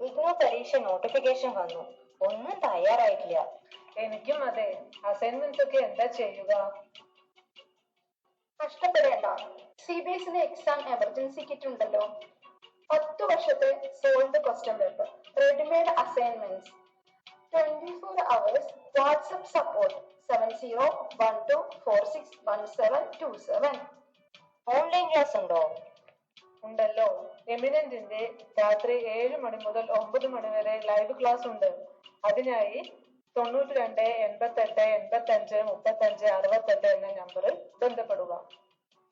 ഇഗ്നോ പരീക്ഷ നോട്ടിഫിക്കേഷൻ വന്നു. ഒന്നും തയ്യാറായിട്ടില്ല. എനിക്കും അതെ. അസൈൻമെന്റ്സ് ഒക്കെ എന്താ ചെയ്യുക? കഷ്ടപ്പെടേണ്ട. സി ബി എസിന്റെ എക്സാം എമർജൻസി കിറ്റ് ഉണ്ടല്ലോ. പത്ത് വർഷത്തെ solved question paper readymade assignments twenty four hours WhatsApp support seven zero one two four six one seven two seven online class ഉണ്ടോ? ഉണ്ടല്ലോ. എമിനന്റിന്റെ രാത്രി ഏഴ് മണി മുതൽ ഒമ്പത് മണി വരെ ലൈവ് ക്ലാസ് ഉണ്ട്. അതിനായി തൊണ്ണൂറ്റി രണ്ട് എൺപത്തെട്ട് എൺപത്തി അഞ്ച് മുപ്പത്തി അഞ്ച് അറുപത്തെട്ട് എന്ന നമ്പറിൽ ബന്ധപ്പെടുക.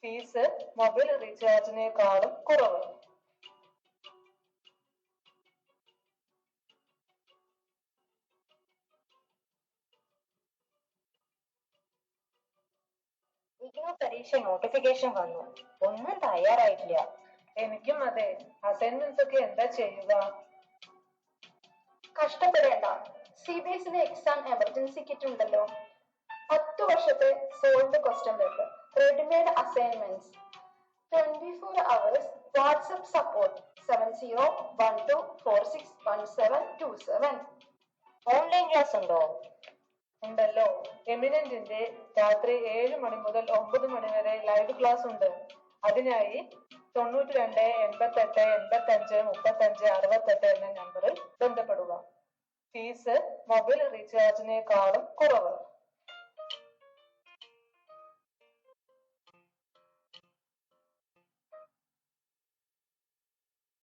ഫീസ് മൊബൈൽ റീചാർജിനേക്കാളും കുറവ്. പരീക്ഷ നോട്ടിഫിക്കേഷൻ വന്നു. ഒന്നും തയ്യാറായിട്ടില്ല. എനിക്കും അതെ. അസൈൻമെന്റ്സ് ഒക്കെ എന്താ ചെയ്യുക? കഷ്ടപ്പെടേണ്ട. സി ബി എസിന്റെ എക്സാം എമർജൻസി കിറ്റ് ഉണ്ടല്ലോ. പത്ത് വർഷത്തെ solved question paper readymade assignments twenty four hours WhatsApp support seven zero one two four six one seven two seven online class ഉണ്ടോ? ഉണ്ടല്ലോ. എമിനന്റിന്റെ രാത്രി ഏഴ് മണി മുതൽ ഒമ്പത് മണി വരെ ലൈവ് ക്ലാസ് ഉണ്ട്. അതിനായി തൊണ്ണൂറ്റി രണ്ട് എൺപത്തെട്ട് എൺപത്തഞ്ച് മുപ്പത്തഞ്ച് അറുപത്തെട്ട് എന്ന നമ്പറിൽ ബന്ധപ്പെടുക. ഫീസ് മൊബൈൽ റീചാർജിനേക്കാളും കുറവ്.